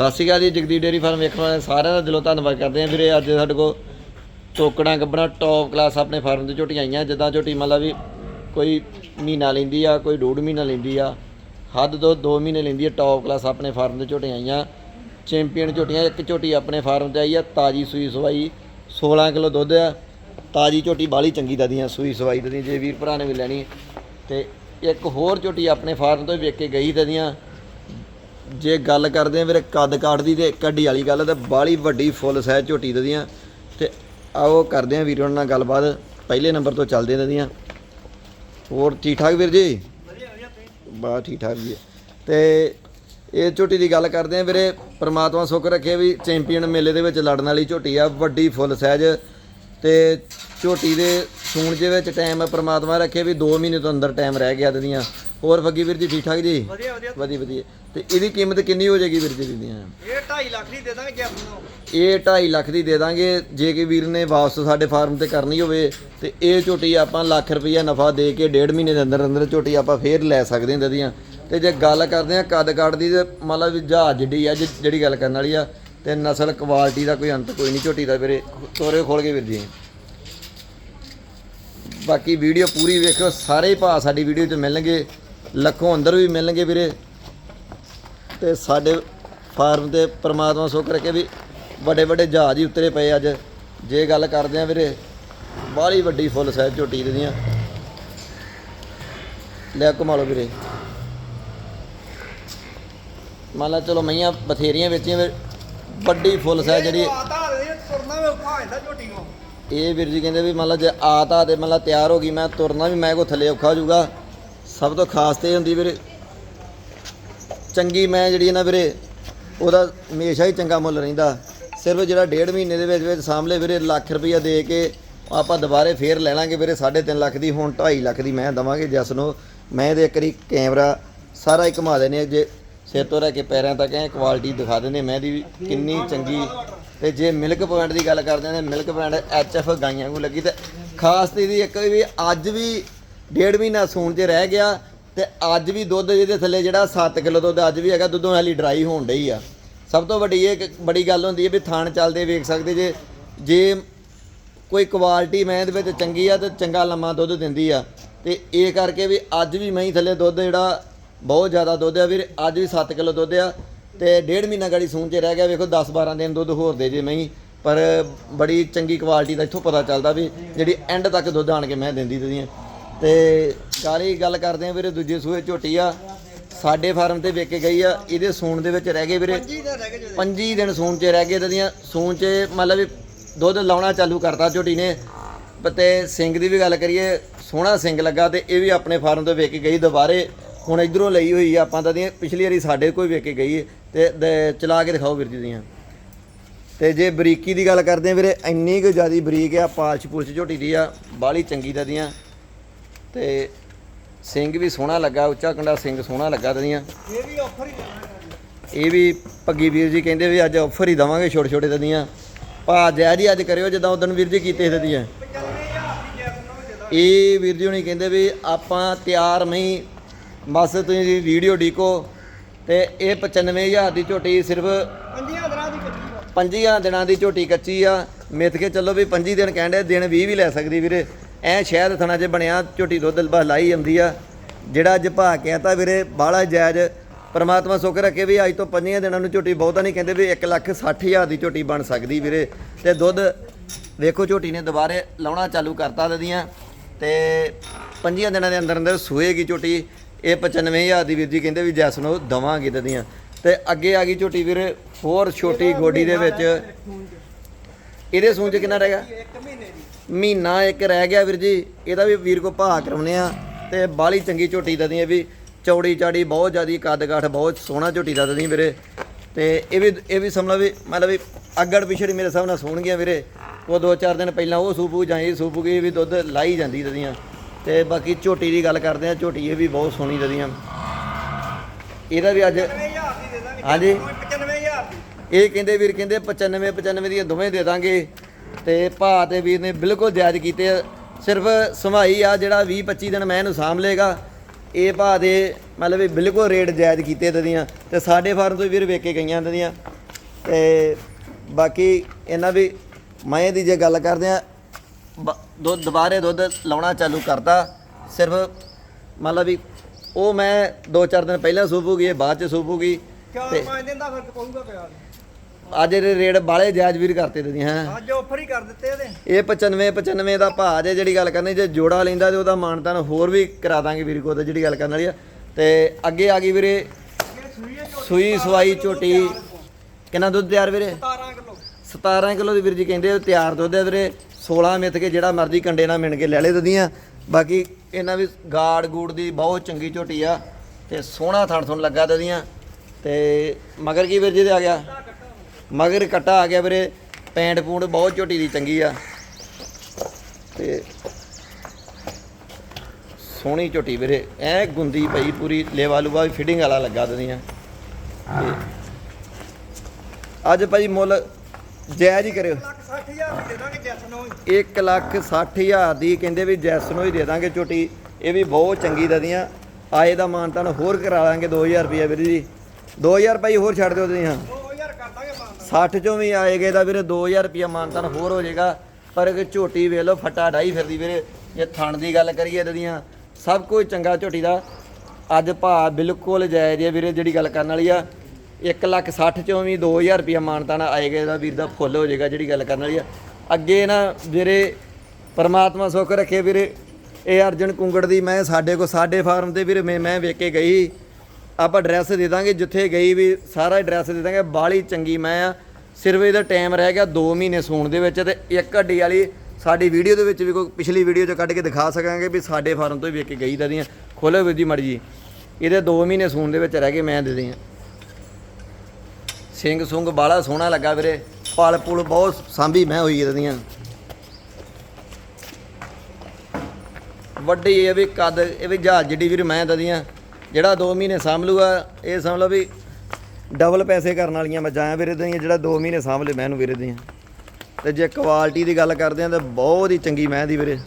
ਸਤਿ ਸ਼੍ਰੀ ਅਕਾਲ ਜੀ ਜਗਦੀ dairy farm ਵੇਖਣ ਵਾਲੇ ਸਾਰਿਆਂ ਦਾ ਦਿਲੋਂ ਧੰਨਵਾਦ ਕਰਦੇ ਹਾਂ ਵੀਰੇ। ਅੱਜ ਸਾਡੇ ਕੋਲ ਟੋਕੜਾਂ ਗੱਬਣਾ ਟੌਪ ਕਲਾਸ ਆਪਣੇ ਫਾਰਮ ਤੇ ਝੋਟੀਆਂ ਆਈਆਂ। ਜਿੱਦਾਂ ਝੋਟੀ ਮਤਲਬ ਵੀ ਕੋਈ ਮਹੀਨਾ ਲੈਂਦੀ ਆ, ਕੋਈ ਡੂਢ ਮਹੀਨਾ ਲੈਂਦੀ ਆ, ਹੱਦ ਤੋਂ 2 ਮਹੀਨੇ ਲੈਂਦੀ ਆ ਟੌਪ ਕਲਾਸ ਆਪਣੇ ਫਾਰਮ ਤੇ ਝੋਟੀਆਂ ਆਈਆਂ। ਚੈਂਪੀਅਨ ਝੋਟੀਆਂ, ਇੱਕ ਝੋਟੀ ਆਪਣੇ ਫਾਰਮ ਤੇ ਆਈ ਆ, ਤਾਜੀ ਸੂਈ ਸਵਾਈ 16 ਕਿਲੋ ਦੁੱਧ ਆ। ਤਾਜੀ ਝੋਟੀ ਬਾਲੀ ਚੰਗੀ ਦਦੀਆਂ ਸੂਈ ਸਵਾਈ ਦਦੀ ਜੇ ਵੀਰ ਭਰਾ ਨੇ ਵੀ ਲੈਣੀ। ਤੇ ਇੱਕ ਹੋਰ ਝੋਟੀ ਆਪਣੇ ਫਾਰਮ ਤੋਂ ਹੀ ਵੇਖ ਕੇ ਗਈ ਦਦੀਆਂ ਜੇ ਗੱਲ ਕਰਦੇ ਆ ਵੀਰੇ ਕੱਦ ਕਾਠ ਦੀ ਤੇ ਕੱਢੀ ਵਾਲੀ ਗੱਲ, ਤੇ ਬਾਲੀ ਵੱਡੀ ਫੁੱਲ ਸਾਈਜ਼ ਝੋਟੀ ਦਦੀਆਂ ਤੇ ਆਓ ਕਰਦੇ ਆ ਵੀਰਾਂ ਨਾਲ ਗੱਲਬਾਤ, ਪਹਿਲੇ ਨੰਬਰ ਤੋਂ ਚੱਲਦੇ ਆ ਦੀਆਂ। ਹੋਰ ਠੀਕ ਠਾਕ ਵੀਰ ਜੀ? ਬਾ ਠੀਕ ਠਾਕ ਜੀ। ਤੇ ਇਹ ਝੋਟੀ ਦੀ ਗੱਲ ਕਰਦੇ ਆ ਵੀਰੇ, ਪ੍ਰਮਾਤਮਾ ਸੁੱਖ ਰੱਖੇ ਵੀ ਚੈਂਪੀਅਨ ਮੇਲੇ ਦੇ ਵਿੱਚ ਲੜਨ ਵਾਲੀ ਝੋਟੀ ਆ, ਵੱਡੀ ਫੁੱਲ ਸਹਿਜ। ਤੇ ਝੋਟੀ ਦੇ ਸੂਣ ਦੇ ਵਿੱਚ ਟਾਈਮ ਪ੍ਰਮਾਤਮਾ ਰੱਖੇ ਵੀ 2 ਮਹੀਨੇ ਤੋਂ ਅੰਦਰ ਟਾਈਮ ਰਹਿ ਗਿਆ ਦਦੀਆਂ ਹੋਰ ਫੱਗੀ ਵੀਰ ਜੀ ਠੀਕ ਠਾਕ ਜੀ? ਵਧੀਆ ਵਧੀਆ। ਵਧੀਆ ਵਧੀਆ। ਤੇ ਇਹਦੀ ਕੀਮਤ ਕਿੰਨੀ ਹੋ ਜਾਏਗੀ ਵੀਰ ਜੀ ਦੀਆਂ? ਇਹ 2.5 ਲੱਖ ਦੀ ਦੇ ਦਾਂਗੇ ਕਿ ਆਪਣੋ ਇਹ 2.5 ਲੱਖ ਦੀ ਦੇ ਦਾਂਗੇ ਜੇ ਕਿ ਵੀਰ ਨੇ ਵਾਪਸ ਸਾਡੇ ਫਾਰਮ ਤੇ ਕਰਨੀ ਹੋਵੇ ਤੇ ਇਹ ਝੋਟੀ ਆਪਾਂ ਲੱਖ ਰੁਪਈਆ ਨਫਾ ਦੇ ਕੇ ਡੇਢ ਮਹੀਨੇ ਦੇ ਅੰਦਰ ਅੰਦਰ ਝੋਟੀ ਆਪਾਂ ਫੇਰ ਲੈ ਸਕਦੇ ਹਾਂ ਦਦੀਆਂ ਤੇ ਜੇ ਗੱਲ ਕਰਦੇ ਆ ਕੱਦ ਕਾਠ ਦੀ ਤੇ ਮਤਲਬ ਜਹਾਜ਼ ਜਿੱਡੀ ਆ ਜਿਹੜੀ ਗੱਲ ਕਰਨ ਵਾਲੀ ਆ ਤੇ ਨਸਲ ਕੁਆਲਿਟੀ ਦਾ ਕੋਈ ਅੰਤ ਕੋਈ ਨਹੀਂ ਝੋਟੀ ਦਾ ਵੀਰੇ। ਤੋਰੇ ਖੋਲ ਕੇ ਵੀਰ ਜੀ। ਬਾਕੀ ਵੀਡੀਓ ਪੂਰੀ ਵੇਖਿਓ ਸਾਰੇ ਭਾ ਸਾਡੀ ਵੀਡੀਓ 'ਚ ਮਿਲਣਗੇ। ਲੱਖੋਂ ਅੰਦਰ ਵੀ ਮਿਲਣਗੇ ਵੀਰੇ। ਤੇ ਸਾਡੇ ਫਾਰਮ ਤੇ ਪ੍ਰਮਾਤਮਾ ਸੁੱਖ ਰੱਖੇ ਵੀ ਵੱਡੇ ਵੱਡੇ ਜਹਾਜ਼ ਹੀ ਉਤਰੇ ਪਏ ਅੱਜ। ਜੇ ਗੱਲ ਕਰਦੇ ਆ ਵੀਰੇ ਬਾਹਲੀ ਵੱਡੀ ਫੁੱਲ ਸਾਈਜ਼ ਝੋਟੀ ਦੀਆਂ। ਲੈ ਘੁਮਾ ਲਓ ਵੀਰੇ। ਮੰਨ ਲਾ ਚਲੋ ਮਈਆਂ ਬਥੇਰੀਆਂ ਵੇਚੀਆਂ ਵੀਰ ਵੱਡੀ ਫੁੱਲ ਸਾਈਜ਼ ਜਿਹੜੀ ਇਹ ਵੀਰ ਜੀ ਕਹਿੰਦੇ ਵੀ ਮੰਨ ਲਾ ਜੇ ਆਤਾ ਤੇ ਮੰਨ ਲਾ ਤਿਆਰ ਹੋ ਗਈ ਮੈਂ ਤੁਰਨਾ ਵੀ ਮੈਂ ਕੋ ਥੱਲੇ ਔਖਾ ਹੋ ਜਾਊਗਾ। ਸਭ ਤੋਂ ਖਾਸ ਤੇ ਇਹ ਹੁੰਦੀ ਵੀਰੇ, ਚੰਗੀ ਮੈਂ ਜਿਹੜੀ ਨਾ ਵੀਰੇ, ਉਹਦਾ ਹਮੇਸ਼ਾ ਹੀ ਚੰਗਾ ਮੁੱਲ ਰਹਿੰਦਾ। ਸਿਰਫ ਜਿਹੜਾ ਡੇਢ ਮਹੀਨੇ ਦੇ ਵਿੱਚ ਵਿੱਚ ਸਾਹਮਣੇ ਵੀਰੇ ਲੱਖ ਰੁਪਈਆ ਦੇ ਕੇ ਆਪਾਂ ਦੁਬਾਰੇ ਫੇਰ ਲੈ ਲਾਂਗੇ ਵੀਰੇ 3.5 ਲੱਖ ਦੀ, ਹੁਣ 2.5 ਲੱਖ ਦੀ ਮੈਂ ਦਵਾਂਗੇ ਜਸ ਨੂੰ। ਮੈਂ ਇਹਦੇ ਇੱਕ ਕੈਮਰਾ ਸਾਰਾ ਹੀ ਘੁਮਾ ਦੇਣੇ ਜੇ ਸਿਰ ਤੋਂ ਲੈ ਕੇ ਪੈਰਾਂ ਤੱਕ ਐ ਕੁਆਲਿਟੀ ਦਿਖਾ ਦਿੰਦੇ ਮੈਂ ਦੀ ਵੀ ਕਿੰਨੀ ਚੰਗੀ, ਤੇ ਜੇ ਮਿਲਕ ਪੁਆਇੰਟ ਦੀ ਗੱਲ ਕਰਦੇ ਨੇ ਮਿਲਕ ਪੁਆਇੰਟ ਐਫ ਗਾਈਆਂ ਨੂੰ ਲੱਗੀ ਤੇ ਖਾਸ ਤੇ ਇਹਦੀ ਇੱਕ ਵੀ ਅੱਜ ਵੀ ਡੇਢ ਮਹੀਨਾ ਸੂਣ 'ਚ ਰਹਿ ਗਿਆ ਤੇ ਅੱਜ ਵੀ ਦੁੱਧ ਜਿਹਦੇ ਥੱਲੇ ਜਿਹੜਾ 7 ਕਿਲੋ ਦੁੱਧ ਅੱਜ ਵੀ ਹੈਗਾ, ਦੁੱਧੋਂ ਹਾਲੀ ਡਰਾਈ ਹੋਣ ਡਈ ਆ। ਸਭ ਤੋਂ ਵੱਡੀ ਇਹ ਇੱਕ ਬੜੀ ਗੱਲ ਹੁੰਦੀ ਹੈ ਵੀ ਥਾਣ ਚੱਲਦੇ ਵੇਖ ਸਕਦੇ ਜੇ ਜੇ ਕੋਈ ਕੁਆਲਿਟੀ ਮੈਂ ਇਹਦੇ ਵਿੱਚ ਚੰਗੀ ਆ ਤੇ ਚੰਗਾ ਲੰਮਾ ਦੁੱਧ ਦਿੰਦੀ ਆ। ਤੇ ਇਹ ਕਰਕੇ ਵੀ ਅੱਜ ਵੀ ਮੈਂ ਥੱਲੇ ਦੁੱਧ ਜਿਹੜਾ ਬਹੁਤ ਜ਼ਿਆਦਾ ਦੁੱਧ ਆ ਵੀਰ, ਅੱਜ ਵੀ 7 ਕਿਲੋ ਦੁੱਧ ਆ ਤੇ ਡੇਢ ਮਹੀਨਾ ਗਾੜੀ ਸੂਣ 'ਚ ਰਹਿ ਗਿਆ, ਵੇਖੋ 10 12 ਦਿਨ ਦੁੱਧ ਹੋਰ ਦੇ ਜੇ ਮੈਂ ਪਰ ਬੜੀ ਚੰਗੀ ਕੁਆਲਿਟੀ ਦਾ ਇੱਥੋਂ ਪਤਾ ਚੱਲਦਾ ਵੀ ਜਿਹੜੀ ਐਂਡ ਤੱਕ ਦੁੱਧ ਆਣ ਕੇ ਮੈਂ ਦਿੰਦੀ ਦਦੀਆਂ ਤੇ ਗਾਲੀ ਗੱਲ ਕਰਦੇ ਆ ਵੀਰੇ ਦੂਜੇ ਸੂਏ ਝੋਟੀ ਆ। ਸਾਡੇ ਫਾਰਮ ਤੇ ਵੇਚ ਕੇ ਗਈ ਆ ਇਹਦੇ ਸੂਣ ਦੇ ਵਿੱਚ ਰਹਿ ਗਏ ਵੀਰੇ। ਜੀ ਦਾ ਰਹਿ ਗਏ ਜਿਹਦੇ 25 ਦਿਨ ਸੂਣ 'ਚ ਰਹਿ ਗਏ ਤਦੀਆਂ ਸੂਣ 'ਚ ਮਤਲਬ ਵੀ ਦੁੱਧ ਲਾਉਣਾ ਚਾਲੂ ਕਰਤਾ ਝੋਟੀ ਨੇ। ਤੇ ਸਿੰਘ ਦੀ ਵੀ ਗੱਲ ਕਰੀਏ ਸੋਹਣਾ ਸਿੰਘ ਲੱਗਾ ਤੇ ਇਹ ਵੀ ਆਪਣੇ ਫਾਰਮ ਤੋਂ ਵੇਚ ਕੇ ਗਈ ਦੁਬਾਰੇ। ਹੁਣ ਇਧਰੋਂ ਲਈ ਹੋਈ ਆ ਆਪਾਂ ਤਾਂ ਦੀਆਂ ਪਿਛਲੀ ਵਾਰੀ ਸਾਡੇ ਕੋਈ ਵੇਚ ਕੇ ਗਈ ਤੇ ਚਲਾ ਕੇ ਦਿਖਾਓ ਵੀਰ ਜੀ ਦੀਆਂ। ਤੇ ਜੇ ਬਰੀਕੀ ਦੀ ਗੱਲ ਕਰਦੇ ਆ ਵੀਰੇ ਇੰਨੀ ਕੁ ਜ਼ਿਆਦੀ ਬਰੀਕ ਆ ਪਾਲਸ਼ ਪੁਲਸ਼ ਝੋਟੀ ਦੀ ਆ ਬਾਹਲੀ ਚੰਗੀ ਦੀਆਂ ਤੇ ਸਿੰਘ ਵੀ ਸੋਹਣਾ ਲੱਗਾ ਉੱਚਾ ਕੰਡਾ ਸਿੰਘ ਸੋਹਣਾ ਲੱਗਾ ਤਦੀਆਂ ਇਹ ਵੀ ਆਫਰ ਹੀ ਦੇਣਾ ਇਹ ਵੀ ਪੱਗੀ ਵੀਰ ਜੀ ਕਹਿੰਦੇ ਵੀ ਅੱਜ ਆਫਰ ਹੀ ਦਵਾਂਗੇ ਛੋਟੇ ਛੋਟੇ ਦਦੀਆਂ ਭਾ ਜੈ ਜੀ ਅੱਜ ਕਰਿਓ ਜਿੱਦਾਂ ਉਦੋਂ ਵੀਰ ਜੀ ਕੀਤੇ ਸੀ ਦਦੀਆਂ 95000 ਦੀ ਜੈਕ ਨੂੰ ਦੇ ਦਾਂ ਇਹ ਵੀਰ ਜੀ ਹੁਣੀ ਕਹਿੰਦੇ ਵੀ ਆਪਾਂ ਤਿਆਰ ਨਹੀਂ ਬਸ ਤੁਸੀਂ ਵੀਡੀਓ ਡੀਕੋ ਤੇ ਇਹ 95000 ਦੀ ਝੋਟੀ ਸਿਰਫ ਪੰਜੀਆਂ ਦਰਾਂ ਦੀ ਦਿਨਾਂ ਦੀ ਝੋਟੀ ਕੱਚੀ ਆ। ਮਿੱਥ ਕੇ ਚੱਲੋ ਵੀ 25 ਦਿਨ ਕਹਿੰਦੇ ਦਿਨ 20 ਵੀ ਲੈ ਸਕਦੀ ਵੀਰੇ। ਐ ਸ਼ਹਿਦ ਥਣਾ 'ਚ ਬਣਿਆ ਝੋਟੀ ਦੁੱਧ ਲਾਈ ਆਉਂਦੀ ਆ। ਜਿਹੜਾ ਅੱਜ ਭਾ ਕੇ ਤਾਂ ਵੀਰੇ ਬਾਹਲਾ ਜਾਇਜ਼। ਪਰਮਾਤਮਾ ਸੁੱਖ ਰੱਖੇ ਵੀ ਅੱਜ ਤੋਂ ਪੰਜੀਆਂ ਦਿਨਾਂ ਨੂੰ ਝੋਟੀ ਬਹੁਤਾ ਨਹੀਂ ਕਹਿੰਦੇ ਵੀ 1 ਲੱਖ 60 ਹਜ਼ਾਰ ਦੀ ਝੋਟੀ ਬਣ ਸਕਦੀ ਵੀਰੇ। ਤੇ ਦੁੱਧ ਵੇਖੋ ਝੋਟੀ ਨੇ ਦੁਬਾਰੇ ਲਾਉਣਾ ਚਾਲੂ ਕਰਤਾ ਦਦੀਆਂ ਤੇ ਪੰਜੀਆਂ ਦਿਨਾਂ ਦੇ ਅੰਦਰ ਅੰਦਰ ਸੂਏਗੀ ਝੋਟੀ। ਇਹ 95000 ਦੀ ਵੀਰ ਜੀ ਕਹਿੰਦੇ ਵੀ ਜੈਸ ਨੂੰ ਦਵਾਂਗੇ ਦਦੀਆਂ ਤੇ ਅੱਗੇ ਆ ਗਈ ਝੋਟੀ ਵੀਰੇ ਹੋਰ ਛੋਟੀ ਗੋਡੀ ਦੇ ਵਿੱਚ। ਇਹਦੇ ਸੂਣ ਚ ਕਿੰਨਾ ਰਹਿ ਗਿਆ? ਮਹੀਨੇ ਦੀ। ਮਹੀਨਾ ਇੱਕ ਰਹਿ ਗਿਆ ਵੀਰ ਜੀ। ਇਹਦਾ ਵੀ ਵੀਰ ਕੋ ਭਾਅ ਕਰਾਉਨੇ ਆ ਤੇ ਬਾਲੀ ਚੰਗੀ ਝੋਟੀ ਦਦੀ ਇਹ ਵੀ ਚੌੜੀ ਚਾੜੀ ਬਹੁਤ ਜ਼ਿਆਦੀ ਕੱਦ ਕਾਠ ਬਹੁਤ ਸੋਹਣਾ ਝੋਟੀ ਦਾ ਦਦੀ ਵੀਰੇ। ਤੇ ਇਹ ਵੀ ਇਹ ਵੀ ਸਮਝ ਵੀ ਮਤਲਬ ਵੀ ਅੱਗੜ ਪਿਛੜ ਮੇਰੇ ਹਿਸਾਬ ਨਾਲ ਸੋਹਣਗੀਆਂ ਵੀਰੇ। ਉਹ ਦੋ ਚਾਰ ਦਿਨ ਪਹਿਲਾਂ ਉਹ ਸੂਪੂ ਜਾਂ ਇਹ ਸੂਪੂ ਇਹ ਵੀ ਦੁੱਧ ਲਾਈ ਜਾਂਦੀ ਦਦੀਆਂ ਤੇ ਬਾਕੀ ਝੋਟੀ ਦੀ ਗੱਲ ਕਰਦੇ ਆ ਝੋਟੀ ਇਹ ਵੀ ਬਹੁਤ ਸੋਹਣੀ ਦਦੀਆਂ ਇਹਦਾ ਵੀ ਅੱਜ 95000 ਦੀ ਦੇ ਦਾਂਗੇ। ਹਾਂਜੀ। 95000 ਦੀ ਇਹ ਕਹਿੰਦੇ ਵੀਰ ਕਹਿੰਦੇ 95 95 ਦੀਆਂ ਦੋਵੇਂ ਦੇ ਦਾਂਗੇ। ਤੇ ਭਾ ਤੇ ਵੀਰ ਨੇ ਬਿਲਕੁਲ ਜਾਇਜ਼ ਕੀਤੇ। ਸਿਰਫ ਸਮਾਈ ਆ ਜਿਹੜਾ 20 25 ਦਿਨ ਮੈਂ ਇਹਨੂੰ ਸਾਂਭ ਲੇਗਾ ਇਹ ਭਾ ਦੇ ਮਤਲਬ ਬਿਲਕੁਲ ਰੇਟ ਜਾਇਜ਼ ਕੀਤੇ ਤਦੀਆਂ ਤੇ ਸਾਡੇ ਫਾਰਮ ਤੋਂ ਵੀਰ ਵੇਖ ਕੇ ਗਈਆਂ ਤਦੀਆਂ ਤੇ ਬਾਕੀ ਇਹਨਾਂ ਵੀ ਮੈਂ ਦੀ ਜੇ ਗੱਲ ਕਰਦੇ ਆ ਦੁੱਧ ਦੁਬਾਰੇ ਦੁੱਧ ਲਾਉਣਾ ਚਾਲੂ ਕਰਤਾ। ਸਿਰਫ ਮੰਨ ਲਾ ਵੀ ਉਹ ਮੈਂ 2-4 ਦਿਨ ਪਹਿਲਾਂ ਸੂਪੂਗੀ ਇਹ ਬਾਅਦ ਚ ਸੂਪੂਗੀ ਚਾਰ ਪੰਜ ਦਿਨ ਦਾ ਫ਼ਰਕ ਪਊਗਾ ਪਿਆ। ਅੱਜ ਦੇ ਰੇਟ ਬਾਲੇ ਜਾਇਜ਼ ਵੀਰ ਕਰਤੇ ਤੁਸੀਂ ਹਾਂ। ਅੱਜ ਆਫਰ ਹੀ ਕਰ ਦਿੱਤੇ ਇਹਦੇ। ਇਹ 95 95 ਦਾ ਭਾਅ ਜੇ ਜਿਹੜੀ ਗੱਲ ਕਰਨੀ ਜੇ ਜੋੜਾ ਲੈਂਦਾ ਤੇ ਉਹਦਾ ਮਾਨਤਾਨ ਹੋਰ ਵੀ ਕਰਾ ਦਾਂਗੇ ਵੀਰ ਕੋ ਤੇ ਜਿਹੜੀ ਗੱਲ ਕਰਨ ਵਾਲੀ ਆ। ਤੇ ਅੱਗੇ ਆ ਗਈ ਵੀਰੇ ਸੂਈ ਸਵਾਈ ਝੋਟੀ। ਕਿੰਨਾ ਦੁੱਧ ਤਿਆਰ ਵੀਰੇ? 17 ਕਿਲੋ। 17 ਕਿਲੋ ਦੀ ਵੀਰ ਜੀ ਕਹਿੰਦੇ ਤਿਆਰ ਦੁੱਧ ਹੈ ਵੀਰੇ। 16 ਮਿੱਥ ਕੇ ਜਿਹੜਾ ਮਰਜ਼ੀ ਕੰਡੇ ਨਾਲ ਮਿਣ ਕੇ ਲੈ ਲੈ ਦਦੀਆਂ ਬਾਕੀ ਇਹਨਾਂ ਵੀ ਗਾੜ ਗੂੜ ਦੀ ਬਹੁਤ ਚੰਗੀ ਝੋਟੀ ਆ ਤੇ ਸੋਹਣਾ ਥਣ ਥਣ ਲੱਗਾ ਦਦੀਆਂ ਤੇ ਮਗਰ ਕੀ ਵੀਰ ਜੀ ਦੇ ਆ ਗਿਆ? ਮਗਰ ਕਟਾ ਆ ਗਿਆ ਵੀਰੇ ਪੈਂਟ ਪੂੰਡ ਬਹੁਤ ਝੋਟੀ ਦੀ ਚੰਗੀ ਆ। ਤੇ ਸੋਹਣੀ ਝੋਟੀ ਵੀਰੇ ਐ ਗੁੰਦੀ ਪਈ ਪੂਰੀ ਲੇਵਾ ਲੂਵਾ ਵੀ ਫਿਟਿੰਗ ਵਾਲਾ ਲੱਗਾ ਦਦੀਆਂ। ਅੱਜ ਭਾਈ ਮੁੱਲ ਜਾਇਜ਼ ਹੀ ਕਰਿਓ। ਲੱਖ 60000 ਦੀ ਦੇ ਦਾਂਗੇ ਜੈਸ ਨੂੰ ਹੀ। 1 ਲੱਖ 60 ਹਜ਼ਾਰ ਦੀ ਕਹਿੰਦੇ ਵੀ ਜੈਸ ਨੂੰ ਹੀ ਦੇ ਦਾਂਗੇ ਝੋਟੀ ਇਹ ਵੀ ਬਹੁਤ ਚੰਗੀ ਦਦੀਆਂ। ਆਏ ਦਾ ਮਾਨਤਾਨ ਹੋਰ ਕਰਾ ਲਾਂਗੇ 2000 ਰੁਪਏ ਵੀਰ ਜੀ। 2000 ਭਾਈ ਹੋਰ ਛੱਡ ਦਿਓ ਤੁਸੀਂ ਹਾਂ 2000 ਕਰ ਦਾਂਗੇ ਮਾਨ 60 ਚੋਂ ਵੀ ਆਏਗੇ ਦਾ ਵੀਰੇ 2000 ਰੁਪਏ ਮਾਨਤਾਨ ਹੋਰ ਹੋ ਜਾਏਗਾ। ਪਰ ਕਿ ਝੋਟੀ ਵੇਖ ਲਓ, ਫੱਟਾ ਡਾਈ ਫਿਰਦੀ ਵੀਰੇ। ਜੇ ਥਣ ਦੀ ਗੱਲ ਕਰੀਏ ਇਹਦੀਆਂ ਸਭ ਕੁਝ ਚੰਗਾ ਝੋਟੀ ਦਾ। ਅੱਜ ਭਾਅ ਬਿਲਕੁਲ ਜਾਇਜ਼ ਹੈ ਵੀਰੇ, ਜਿਹੜੀ ਗੱਲ ਕਰਨ ਵਾਲੀ ਆ। 1 ਲੱਖ 60 ਚੋਂ ਵੀ 2000 ਰੁਪਏ ਮਾਨਤਾਨ ਆਏਗਾ ਇਹਦਾ ਵੀਰ ਦਾ ਫੁੱਲ ਹੋ ਜਾਏਗਾ ਜਿਹੜੀ ਗੱਲ ਕਰਨ ਵਾਲੀ ਆ। ਅੱਗੇ ਨਾ ਵੀਰੇ, ਪਰਮਾਤਮਾ ਸੁੱਖ ਰੱਖੇ ਵੀਰੇ। ਇਹ ਅਰਜਨ ਕੁੰਗੜ ਦੀ ਮੈਂ ਸਾਡੇ ਕੋ ਸਾਡੇ ਫਾਰਮ ਤੇ ਵੀਰੇ, ਮੈਂ ਮੈਂ ਵੇਖ ਕੇ ਗਈ। ਆਪਾਂ ਐਡਰੈਸ ਦੇ ਦਾਂਗੇ ਜਿੱਥੇ ਗਈ ਵੀ ਸਾਰਾ ਐਡਰੈਸ ਦੇ ਦਾਂਗੇ। ਬਾਲੀ ਚੰਗੀ ਮੈਂ ਆ। ਸਿਰਫ ਇਹਦਾ ਟਾਈਮ ਰਹਿ ਗਿਆ 2 ਮਹੀਨੇ ਸੂਣ ਦੇ ਵਿੱਚ ਤੇ ਇੱਕ ਹੱਡੀ ਵਾਲੀ ਸਾਡੀ ਵੀਡੀਓ ਦੇ ਵਿੱਚ ਵੀ ਕੋਈ ਪਿਛਲੀ ਵੀਡੀਓ ਚ ਕੱਢ ਕੇ ਦਿਖਾ ਸਕਾਂਗੇ ਵੀ ਸਾਡੇ ਫਾਰਮ ਤੋਂ ਹੀ ਵੇਖ ਕੇ ਗਈ ਦਦੀਆਂ ਖੋਲੋ ਵੀਰ ਜੀ ਮੜੀ ਜੀ। ਇਹਦੇ 2 ਮਹੀਨੇ ਸੂਣ ਦੇ ਵਿੱਚ ਰਹਿ ਗਏ ਮੈਂ ਦੇ ਦੇ ਸਿੰਘ ਸੁੰਗ ਬਾਲਾ ਸੋਹਣਾ ਲੱਗਾ ਵੀਰੇ। ਪਲ ਪੁਲ ਬਹੁਤ ਸਾਂਭੀ ਮੈਂ ਹੋਈ ਇਹਦੀਆਂ ਵੱਡੀ ਇਹ ਵੀ ਕੱਦ, ਇਹ ਵੀ ਜਹਾਜ਼ ਜਿੱਡੀ ਵੀਰ ਮੈਂ ਦਦੀਆਂ ਜਿਹੜਾ 2 ਮਹੀਨੇ ਸਾਂਭ ਲੂਗਾ, ਇਹ ਸਮਝ ਲਓ ਵੀ ਡਬਲ ਪੈਸੇ ਕਰਨ ਵਾਲੀਆਂ ਮੱਝਾਂ ਆ ਵੀਰੇ ਦੀਆਂ, ਜਿਹੜਾ 2 ਮਹੀਨੇ ਸਾਂਭ ਲੇ ਮੈਂ ਨੂੰ ਵੀਰੇ ਦੀਆਂ। ਤੇ ਜੇ ਕੁਆਲਿਟੀ ਦੀ ਗੱਲ ਕਰਦੇ ਆ ਤਾਂ ਬਹੁਤ ਹੀ ਚੰਗੀ ਮੈਂ ਦੀ ਵੀਰੇ।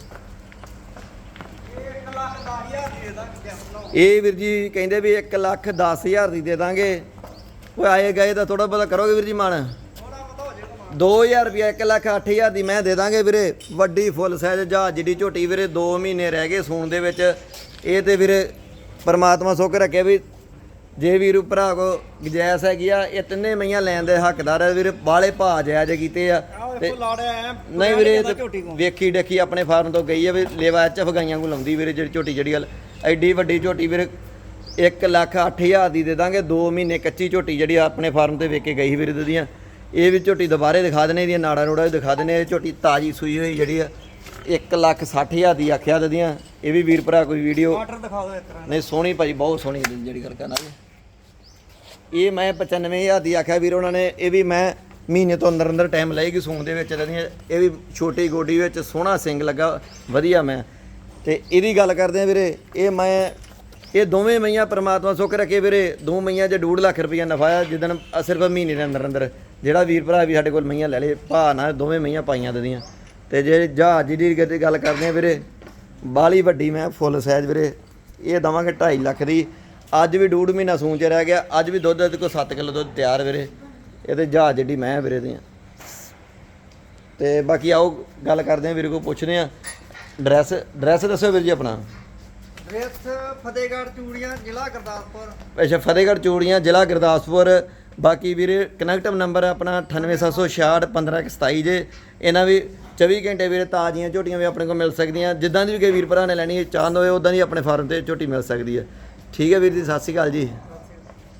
ਇਹ ਵੀਰ ਜੀ ਕਹਿੰਦੇ ਵੀ 1 ਲੱਖ 10 ਹਜ਼ਾਰ ਦੀ ਦੇ ਦਾਂਗੇ। ਓਏ ਆਏ ਗਏ ਤਾਂ ਥੋੜਾ ਬਹੁਤਾ ਕਰੋਗੇ ਵੀਰ ਜੀ ਮਾਣ? ਥੋੜਾ ਪਤਾ ਹੋ ਜਾਏਗਾ ਮਾਨ 2000 ਰੁਪਿਆ 1 ਲੱਖ 8000 ਦੀ ਮੈਂ ਦੇ ਦਾਂਗੇ ਵੀਰੇ। ਵੱਡੀ ਫੁੱਲ ਸਾਈਜ਼ ਜਹਾਜ਼ ਦੀ ਝੋਟੀ ਵੀਰੇ 2 ਮਹੀਨੇ ਰਹਿ ਗਏ ਸੂਣ ਦੇ ਵਿੱਚ। ਇਹ ਤੇ ਵੀਰੇ ਪਰਮਾਤਮਾ ਸੁੱਖ ਰੱਖੇ ਵੀ ਜੇ ਵੀਰ ਭਰਾ ਕੋ ਗਜੈਸ ਹੈਗੀ ਆ ਇਹ ਤਿੰਨੇ ਮਈਆਂ ਲੈਣ ਦੇ ਹੱਕਦਾਰ ਆ ਵੀਰੇ ਬਾਲੇ ਭਾਅ ਜਾਇਜ਼ ਕੀਤੇ ਆ। ਤੇ ਦੇਖੋ ਨਹੀਂ ਵੀਰੇ ਵੇਖੀ ਡੇਖੀ ਆਪਣੇ ਫਾਰਮ ਤੋਂ ਗਈ ਆ ਵੀ ਲੇਵਾ ਚ ਫਗਾਈਆਂ ਕੋ ਲਾਉਂਦੀ ਵੀਰੇ ਜਿਹੜੀ ਝੋਟੀ ਜਿਹੜੀ ਗੱਲ। ਐਡੀ ਵੱਡੀ ਝੋਟੀ ਵੀਰੇ 1 ਲੱਖ 8000 ਦੀ ਦੇ ਦਾਂਗੇ 2 ਮਹੀਨੇ ਕੱਚੀ ਝੋਟੀ ਜਿਹੜੀ ਆਪਣੇ ਫਾਰਮ ਤੇ ਵੇਖ ਕੇ ਗਈ ਵੀਰੇ ਦੀਆਂ। ਇਹ ਵੀ ਝੋਟੀ ਦੁਬਾਰੇ ਦਿਖਾ ਦਨੇ ਇਹਦੀਆਂ ਨਾੜਾ ਨੋੜਾ ਵੀ ਦਿਖਾ ਦਨੇ ਇਹ ਝੋਟੀ ਤਾਜੀ ਸੂਈ ਹੋਈ ਜਿਹੜੀ ਆ। 1 ਲੱਖ 60000 ਦੀ ਆਖਿਆ ਦਦੀਆਂ। ਇਹ ਵੀ ਵੀਰ ਭਰਾ ਕੋਈ ਵੀਡੀਓ ਆਰਡਰ ਦਿਖਾ ਦਿਓ ਇਸ ਤਰ੍ਹਾਂ ਨਹੀਂ ਸੋਹਣੀ ਭਾਜੀ ਬਹੁਤ ਸੋਹਣੀ ਜਿਹੜੀ ਗੱਲ ਕਰਨਾ ਇਹ ਮੈਂ 95000 ਦੀ ਆਖਿਆ ਵੀਰ ਉਹਨਾਂ ਨੇ। ਇਹ ਵੀ ਮੈਂ ਮਹੀਨੇ ਤੋਂ ਅੰਦਰ ਅੰਦਰ ਟਾਈਮ ਲਏਗੀ ਸੂਣ ਦੇ ਵਿੱਚ ਇਹਦੀਆਂ ਇਹ ਵੀ ਛੋਟੀ ਗੋਡੀ ਵਿੱਚ ਸੋਹਣਾ ਸਿੰਗ ਲੱਗਾ ਵਧੀਆ ਮੈਂ। ਤੇ ਇਹਦੀ ਗੱਲ ਕਰਦੇ ਆ ਵੀਰੇ ਇਹ ਮੈਂ ਇਹ ਦੋਵੇਂ ਮਈਆਂ ਪ੍ਰਮਾਤਮਾ ਸੁੱਖ ਰੱਖੇ ਵੀਰੇ। ਦੋ ਮਈਆਂ 'ਚ 2.5 ਲੱਖ ਰੁਪਈਆ ਨਫਾ ਆ ਜਿੱਦਣ ਸਿਰਫ ਮਹੀਨੇ ਦੇ ਅੰਦਰ ਅੰਦਰ। ਜਿਹੜਾ ਵੀਰ ਭਰਾ ਵੀ ਸਾਡੇ ਕੋਲ ਮਈਆਂ ਲੈ ਲੇ ਭਾ ਨਾਲ ਦੋਵੇਂ ਮਈਆਂ ਪਾਈਆਂ ਦਦੀਆਂ। ਤੇ ਜੇ ਜਹਾਜ਼ ਦੀ ਗੱਲ- ਗੱਲ ਕਰਦੇ ਆ ਵੀਰੇ ਬਾਲੀ ਵੱਡੀ ਮੈਂ ਫੁੱਲ ਸਾਈਜ਼ ਵੀਰੇ ਇਹ ਦਵਾਂਗੇ 2.5 ਲੱਖ ਦੀ। ਅੱਜ ਵੀ ਡੂਢ ਮਹੀਨਾ ਸੂਣ ਚ ਰਹਿ ਗਿਆ ਅੱਜ ਵੀ ਦੁੱਧ ਦੇ ਕੋਈ 7 ਕਿਲੋ ਦੁੱਧ ਤਿਆਰ ਵੀਰੇ। ਇਹ ਤੇ ਜਹਾਜ਼ ਜਿਹੜੀ ਮੈਂ ਵੀਰੇ ਦੀਆਂ ਤੇ ਬਾਕੀ ਆਓ ਗੱਲ ਕਰਦੇ ਆ ਵੀਰੇ ਕੋ ਪੁੱਛਦੇ ਆ। ਡਰੈਸ ਡਰੈਸ ਦੱਸੋ ਵੀਰ ਜੀ ਆਪਣਾ। ਡਰੈਸ ਫਤਿਹਗੜ੍ਹ ਚੂੜੀਆਂ ਜ਼ਿਲ੍ਹਾ ਗੁਰਦਾਸਪੁਰ। ਅੱਛਾ ਫਤਿਹਗੜ੍ਹ ਚੂੜੀਆਂ ਜ਼ਿਲ੍ਹਾ ਗੁਰਦਾਸਪੁਰ। ਬਾਕੀ ਵੀਰੇ ਕਨੈਕਟਿਵ ਨੰਬਰ ਹੈ ਆਪਣਾ 98766 15127 ਜੇ। ਇਹਨਾਂ ਵੀ 24 ਘੰਟੇ ਵੀਰੇ ਤਾਜ਼ੀਆਂ ਝੋਟੀਆਂ ਵੀ ਆਪਣੇ ਕੋਲ ਮਿਲ ਸਕਦੀਆਂ। ਜਿੱਦਾਂ ਦੀ ਵੀ ਕੋਈ ਵੀਰ ਭਰਾ ਨੇ ਲੈਣੀ ਚਾਹੁੰਦੇ ਹੋਵੇ ਉਦਾਂ ਦੀ ਆਪਣੇ ਫਾਰਮ ਤੇ ਝੋਟੀ ਮਿਲ ਸਕਦੀ ਹੈ। ਠੀਕ ਹੈ ਵੀਰ ਜੀ, ਸਤਿ ਸ਼੍ਰੀ ਅਕਾਲ ਜੀ।